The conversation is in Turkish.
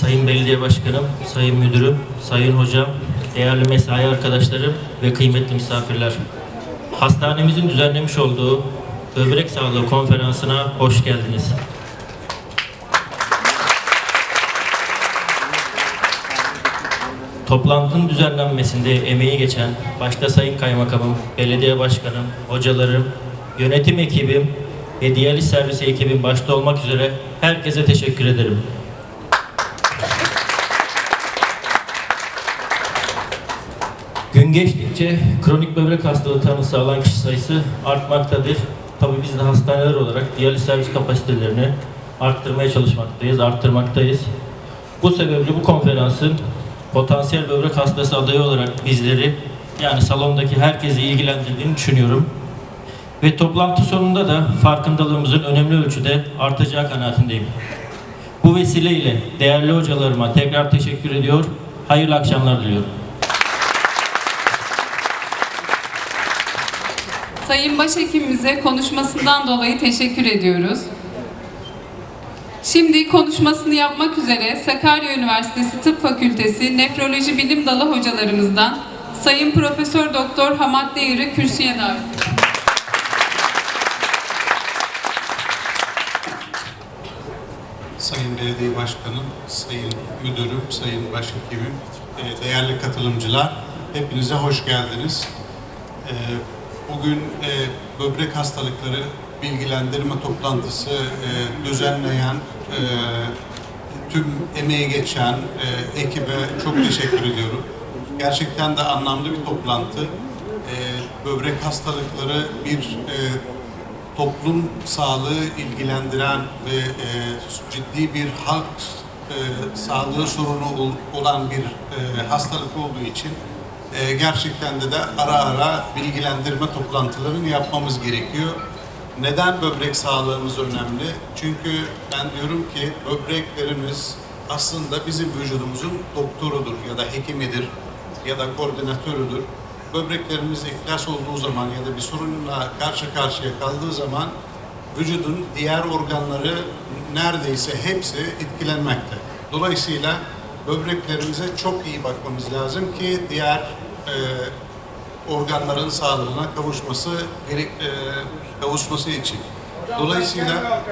Sayın Belediye Başkanım, Sayın Müdürüm, Sayın Hocam, değerli mesai arkadaşlarım ve kıymetli misafirler. Hastanemizin düzenlemiş olduğu böbrek sağlığı konferansına hoş geldiniz. Toplantının düzenlenmesinde emeği geçen başta Sayın Kaymakamım, Belediye Başkanım, hocalarım, yönetim ekibim ve diyaliz servisi ekibim başta olmak üzere herkese teşekkür ederim. Gün geçtikçe kronik böbrek hastalığı tanısı alan kişi sayısı artmaktadır. Tabii biz de hastaneler olarak diyaliz servis kapasitelerini arttırmaya çalışmaktayız, arttırmaktayız. Bu sebeple bu konferansın potansiyel böbrek hastası adayı olarak bizleri yani salondaki herkesi ilgilendirdiğini düşünüyorum. Ve toplantı sonunda da farkındalığımızın önemli ölçüde artacağı kanaatindeyim. Bu vesileyle değerli hocalarıma tekrar teşekkür ediyor. Hayırlı akşamlar diliyorum. Sayın Başhekimimize konuşmasından dolayı teşekkür ediyoruz. Şimdi konuşmasını yapmak üzere Sakarya Üniversitesi Tıp Fakültesi Nefroloji Bilim Dalı hocalarımızdan Sayın Profesör Doktor Hamat Değir'i kürsüye davet. Sayın Belediye Başkanım, Sayın Müdürüm, Sayın Başhekimim, e, değerli katılımcılar, hepinize hoş geldiniz. Bugün e, böbrek hastalıkları bilgilendirme toplantısı e, düzenleyen, e, tüm emeği geçen e, ekibe çok teşekkür ediyorum. Gerçekten de anlamlı bir toplantı. E, Böbrek hastalıkları bir e, toplum sağlığı ilgilendiren ve e, ciddi bir halk e, sağlığı sorunu ol- olan bir e, hastalık olduğu için e, gerçekten de de ara ara bilgilendirme toplantılarını yapmamız gerekiyor. Neden böbrek sağlığımız önemli? Çünkü ben diyorum ki böbreklerimiz aslında bizim vücudumuzun doktorudur ya da hekimidir ya da koordinatörüdür. Böbreklerimiz iflas olduğu zaman ya da bir sorunla karşı karşıya kaldığı zaman vücudun diğer organları neredeyse hepsi etkilenmekte. Dolayısıyla böbreklerimize çok iyi bakmamız lazım ki diğer e, organların sağlığına kavuşması gerek e, kavuşması için. Dolayısıyla